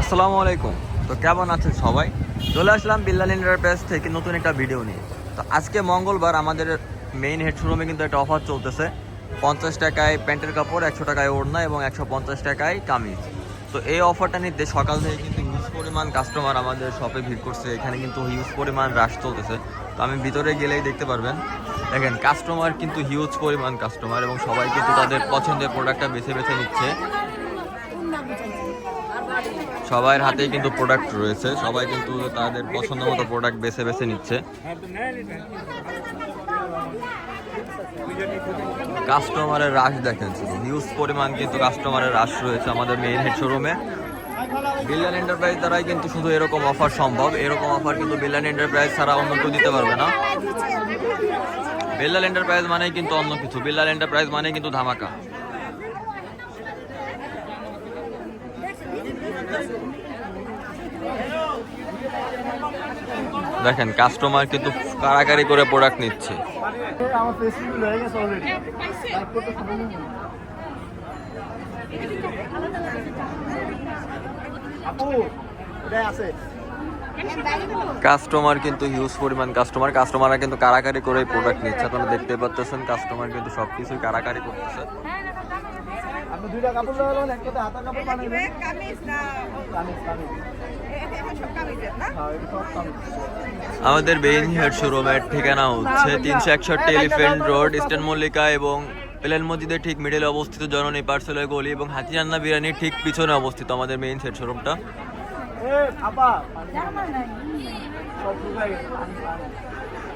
আসসালামু আলাইকুম। তো কেমন আছেন সবাই? চলে আসলাম বিল্লাল এন্টারপ্রাইজ থেকে নতুন একটা ভিডিও নিয়ে। তো আজকে মঙ্গলবার আমাদের মেইন হেড শোরুমে কিন্তু একটা অফার চলতেছে। পঞ্চাশ টাকায় প্যান্টের কাপড়, একশো টাকায় ওড়না এবং একশো পঞ্চাশ টাকায় কামিজ। তো এই অফারটা নিতে সকাল থেকে কিন্তু হিউজ পরিমাণ কাস্টমার আমাদের শপে ভিড় করছে। এখানে কিন্তু হিউজ পরিমাণ রাশ চলতেছে। তো আমি ভিতরে গেলেই দেখতে পারবেন। দেখেন কাস্টমার কিন্তু হিউজ পরিমাণ কাস্টমার এবং সবাই কিন্তু তাদের পছন্দের প্রোডাক্টটা বেছে বেছে নিচ্ছে। সবার হাতেই কিন্তু প্রোডাক্ট রয়েছে। সবাই কিন্তু তাদের পছন্দ মতো প্রোডাক্ট বেছে বেছে নিচ্ছে। কাস্টমারের রাশ দেখেন হিউজ পরিমাণ কিন্তু কাস্টমারের রাশ রয়েছে আমাদের মেইন হেড শোরুমে বিল্লান এন্টারপ্রাইজ দ্বারাই কিন্তু শুধু এরকম অফার সম্ভব। এরকম অফার কিন্তু বিল্লান এন্টারপ্রাইজ ছাড়া অন্য কেউ দিতে পারবে না। বিল্লাল এন্টারপ্রাইজ মানেই কিন্তু অন্য কিছু। বিল্লাল এন্টারপ্রাইজ মানে কিন্তু ধামাকা। দেখেন কাস্টমার কিন্তু কারাকারি করে প্রোডাক্ট নিচ্ছে। আপু আছে। কাস্টমার কিন্তু হিউজ পরিমাণ কাস্টমার কাস্টমাররা কিন্তু কারাকারি করে প্রোডাক্ট নিচ্ছে। আপনারা দেখতে পাচ্ছেন কাস্টমার কিন্তু সব কিছুই কারাকারি করতেছে। আমাদের বেইন হেড শোরুমের ঠিকানা হচ্ছে তিনশো একষট্টি এলিফেন্ট রোড ইস্টার্ন মল্লিকা এবং প্লেন মসজিদের ঠিক মিডলে অবস্থিত জননী পার্সেলের গলি এবং হাতিরান্না বিরিয়ানির ঠিক পিছনে অবস্থিত আমাদের মেইন হেড শোরুমটা 예, 봐봐. 저 불가에 많이 많아.